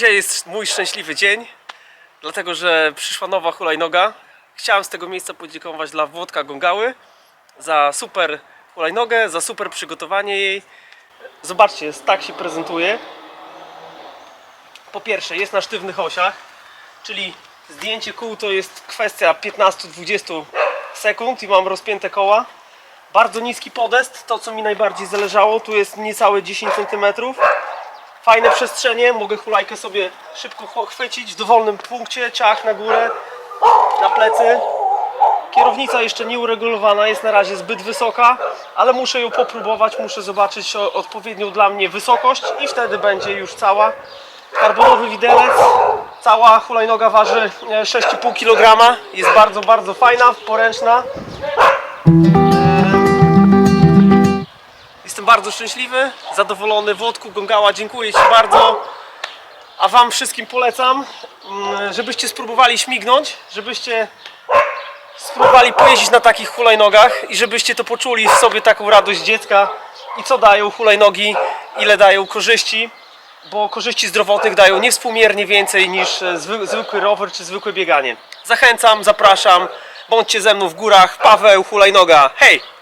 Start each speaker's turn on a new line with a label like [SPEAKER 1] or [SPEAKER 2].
[SPEAKER 1] Dzisiaj jest mój szczęśliwy dzień, dlatego że przyszła nowa hulajnoga. Chciałem z tego miejsca podziękować dla Włodka Gongały za super hulajnogę, za super przygotowanie jej. Zobaczcie, tak się prezentuje. Po pierwsze, jest na sztywnych osiach, czyli zdjęcie kół to jest kwestia 15-20 sekund i mam rozpięte koła. Bardzo niski podest, to co mi najbardziej zależało, tu jest niecałe 10 cm. Fajne przestrzenie, mogę hulajkę sobie szybko ch- chwycić w dowolnym punkcie, ciach na górę, na plecy. Kierownica jeszcze nie uregulowana, jest na razie zbyt wysoka, ale muszę ją popróbować, muszę zobaczyć odpowiednią dla mnie wysokość i wtedy będzie już cała. Karbonowy widelec, cała hulajnoga waży e, 6,5 kg, jest bardzo, bardzo fajna, poręczna. Jestem bardzo szczęśliwy, zadowolony. Włodku Gongała, dziękuję Ci bardzo. A Wam wszystkim polecam, mm, żebyście spróbowali śmignąć, żebyście spróbowali pojeździć na takich hulajnogach i żebyście to poczuli w sobie taką radość dziecka i co dają hulajnogi, ile dają korzyści, bo korzyści zdrowotnych dają niewspółmiernie więcej niż e, zwy, zwykły rower czy zwykłe bieganie. Zachęcam, zapraszam, bądźcie ze mną w górach. Paweł Hulajnoga, hej!